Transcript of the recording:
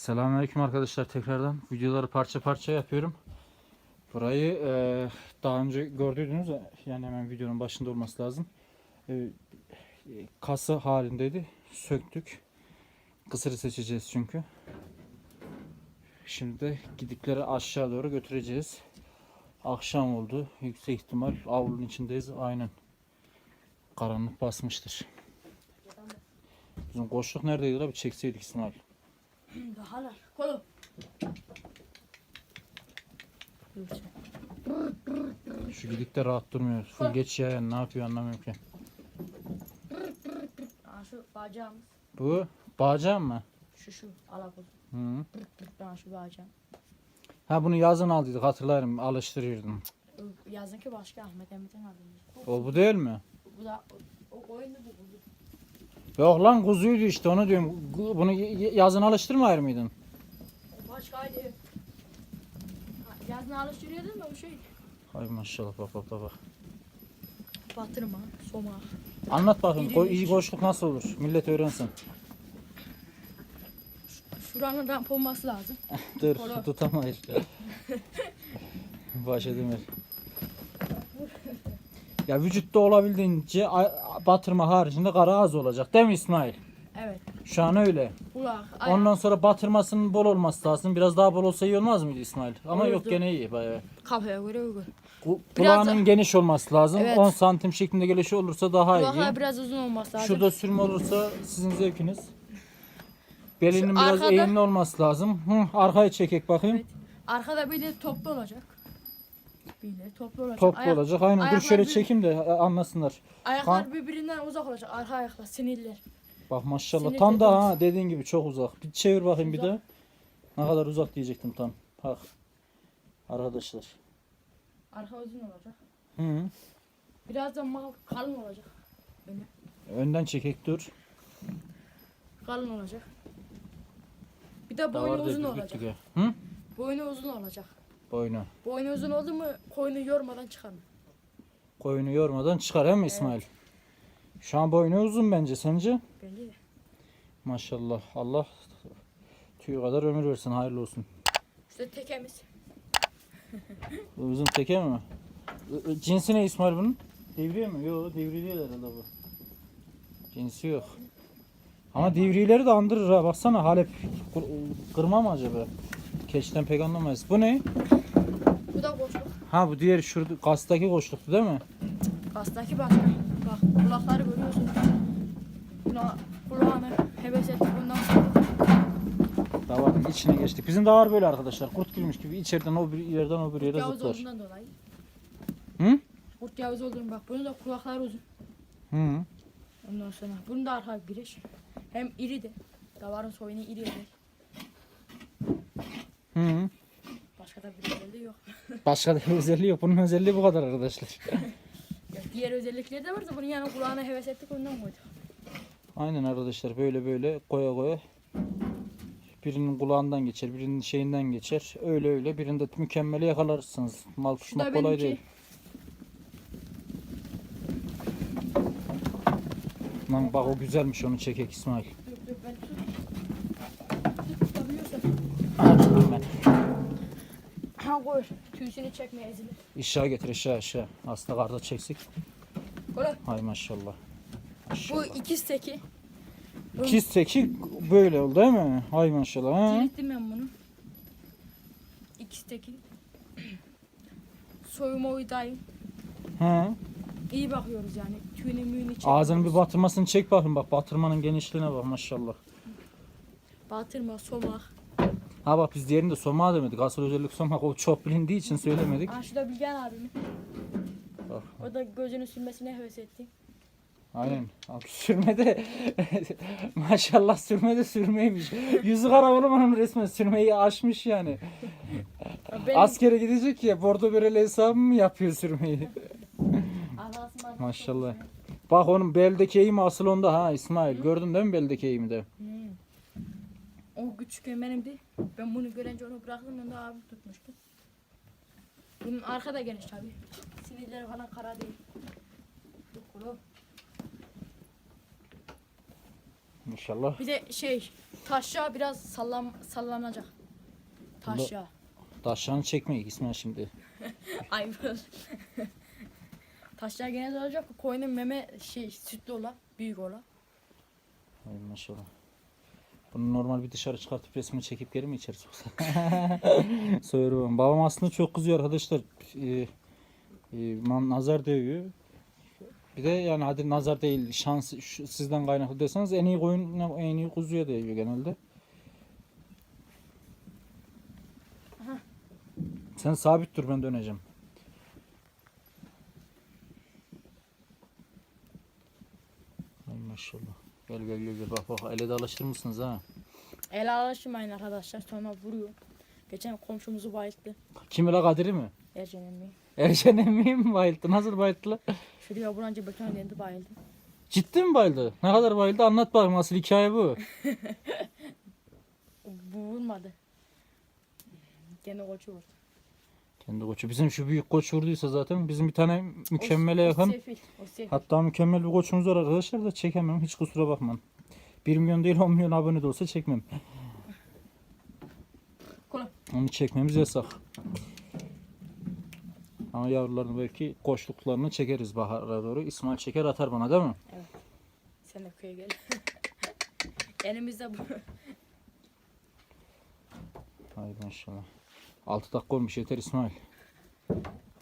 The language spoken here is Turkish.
Selamünaleyküm arkadaşlar tekrardan. Videoları parça parça yapıyorum. Burayı e, daha önce gördüydünüz yani hemen videonun başında olması lazım. E, kası halindeydi. Söktük. Kısırı seçeceğiz çünkü. Şimdi de gidikleri aşağı doğru götüreceğiz. Akşam oldu. Yüksek ihtimal avlunun içindeyiz. Aynen. Karanlık basmıştır. Bizim koçluk neredeydi bir çekseydik İsmail. Hala kolu. Şu gidik de rahat durmuyor. Full geç ya ne yapıyor anlamıyorum ki. Aa, şu bacağımız. Bu bağcam mı? Şu şu alakol. Hı. Aa, şu bacağım. Ha bunu yazın aldıydık hatırlarım alıştırıyordum. Yazın ki başka Ahmet Emit'in adını. O bu değil mi? Bu da o, o oyundu bu. Yok lan kuzuydu işte onu diyorum. Bunu yazın alıştırmayır mıydın? Başkaydı. Yazın alıştırıyordun da o şey. Ay maşallah bak bak bak. Batırma, soma. Anlat bakayım ko- iyi iç. koçluk nasıl olur? Millet öğrensin. Şuranın ramp olması lazım. Dur Kola. tutamayız. Baş edemez. Ya vücutta olabildiğince batırma haricinde kara az olacak değil mi İsmail? Evet. Şu an öyle. Kulak, ayak. Ondan sonra batırmasının bol olması lazım. Biraz daha bol olsa iyi olmaz mıydı İsmail? Ama yok Olurdu. gene iyi bayağı. Kafaya göre uygun. Ku- Biraz- Kulağının geniş olması lazım. Evet. 10 santim şeklinde gelişi olursa daha Kulaklar iyi. biraz uzun olması lazım. Şurada sürme olursa sizin zevkiniz. Belinin Şu biraz arkada- eğimli olması lazım. Hı, arkaya çekek bakayım. Evet. Arkada bir de toplu olacak. De toplu olacak. Toplu Ayak- olacak. Aynen. Dur ayaklar şöyle bir- çekeyim de a- anlasınlar. Ayaklar birbirinden uzak olacak. Arka ayaklar, sinirler. Bak maşallah. Sinir Tam da ha dediğin gibi çok uzak. Bir çevir bakayım bir Uzak. de. Ne kadar uzak diyecektim tam. Bak. Arkadaşlar. Arka uzun olacak. Hı. Biraz da mal kalın olacak. Önden çekek dur. Kalın olacak. Bir de boynu uzun olacak. Hı? Boynu uzun olacak. Boynu. Boynu uzun oldu mu koyunu yormadan çıkar. Koyunu yormadan çıkar he mi İsmail? Şu an boynu uzun bence sence? Bence de. Maşallah. Allah tüy kadar ömür versin. Hayırlı olsun. İşte tekemiz. Uzun teke mi? Cinsi ne İsmail bunun? Devriye mi? Yok devri değil herhalde bu. Cinsi yok. Ama divrileri de andırır ha. Baksana Halep kır- kırma mı acaba? Keçten pek anlamayız. Bu ne? Ha bu diğer şurada kastaki koçluktu değil mi? Kastaki başka. Bak kulakları görüyorsun. Kula kulağını heves ettik bundan sonra. Davarın içine geçtik. Bizim davar böyle arkadaşlar. Kurt girmiş gibi içeriden o bir yerden o bir yere Yavuz zıplar. olduğundan dolayı. Hı? Kurt yavuz olduğunu bak. Bunun da kulakları uzun. Hı. Ondan sonra bunun da arka giriş. Hem iri de. Davarın soyunu iri de. Hı. Başka da bir özelliği yok. Başka da bir özelliği yok. Bunun özelliği bu kadar arkadaşlar. Ya diğer özellikleri de varsa bunun yanına kulağına heves ettik ondan koyduk. Aynen arkadaşlar böyle böyle koya koya birinin kulağından geçer, birinin şeyinden geçer. Öyle öyle birinde mükemmeli yakalarsınız. Mal tutmak da kolay benimki. değil. Lan bak o güzelmiş onu çekek İsmail. Ha koy. Tüysünü çekmeye ezilir. Aşağı getir aşağı aşağı. Hasta karda çeksik. Kola. Hay maşallah. Bu Maşallah. ikiz teki. İkiz teki böyle oldu değil mi? Hay maşallah. Ha? Kilittim ben bunu. İkiz teki. Soyuma uydayım. Ha. İyi bakıyoruz yani. Tüyünü müyünü çekiyoruz. Ağzının bir batırmasını çek bakayım bak. Batırmanın genişliğine bak maşallah. Batırma, somak. Ha bak biz diğerini de somağa demedik. Asıl özellik somak o çok bilindiği için söylemedik. Aa şurada Bilgen abimin. Bak. O da gözünü sürmesine heves etti. Aynen. Abi sürmede maşallah sürmede sürmeymiş. Yüzü kara oğlum onun resmen sürmeyi aşmış yani. Benim Askere gidecek ya bordo bereli hesabı mı yapıyor sürmeyi? Maşallah. Bak onun beldeki eğimi asıl onda ha İsmail. Gördün değil mi beldeki eğimi de? O küçükken benimdi. Ben bunu görünce onu bıraktım. Onu da abim tutmuştu. Bunun arka da geniş tabi. Sinirleri falan kara değil. Dur kulu. İnşallah. Bir de şey Taşya biraz sallan sallanacak. Taşya. Taşlarını çekmeyik İsmail şimdi. Ay Taşya gene olacak. Koyunun meme şey sütlü ola, büyük ola. Ay maşallah. Bunu normal bir dışarı çıkartıp resmini çekip geri mi içeri soksak? Soruyorum. Babam aslında çok kızıyor arkadaşlar. Ee, e, nazar değiyor. Bir de yani hadi nazar değil şans şu- sizden kaynaklı deseniz en iyi koyun en iyi kuzuya değiyor genelde. Sen sabit dur ben döneceğim. Ay maşallah. Gel gel gel gel bak bak ele de alıştırır mısınız ha? El alışmayın arkadaşlar sonra vuruyor. Geçen komşumuzu bayılttı. Kim la Kadir'i mi? Ercan emmi. Erşen emmiyi mi bayıldı? Nasıl bayıldı la? Şuraya buranca beton dendi bayıldı. Ciddi mi bayıldı? Ne kadar bayıldı? Anlat bakayım asıl hikaye bu. Bu vurmadı. Gene koçu vurdu. Kendi koçu. Bizim şu büyük koç vurduysa zaten bizim bir tane mükemmele yakın. O sefil. O sefil. Hatta mükemmel bir koçumuz var arkadaşlar da çekemem. Hiç kusura bakmayın. 1 milyon değil 10 milyon abone de olsa çekmem. Kola. Onu çekmemiz yasak. Ama yavrularını belki koçluklarını çekeriz bahara doğru. İsmail çeker atar bana değil mi? Sen de köye gel. Elimizde bu. Hay maşallah. 6 dakika olmuş yeter İsmail.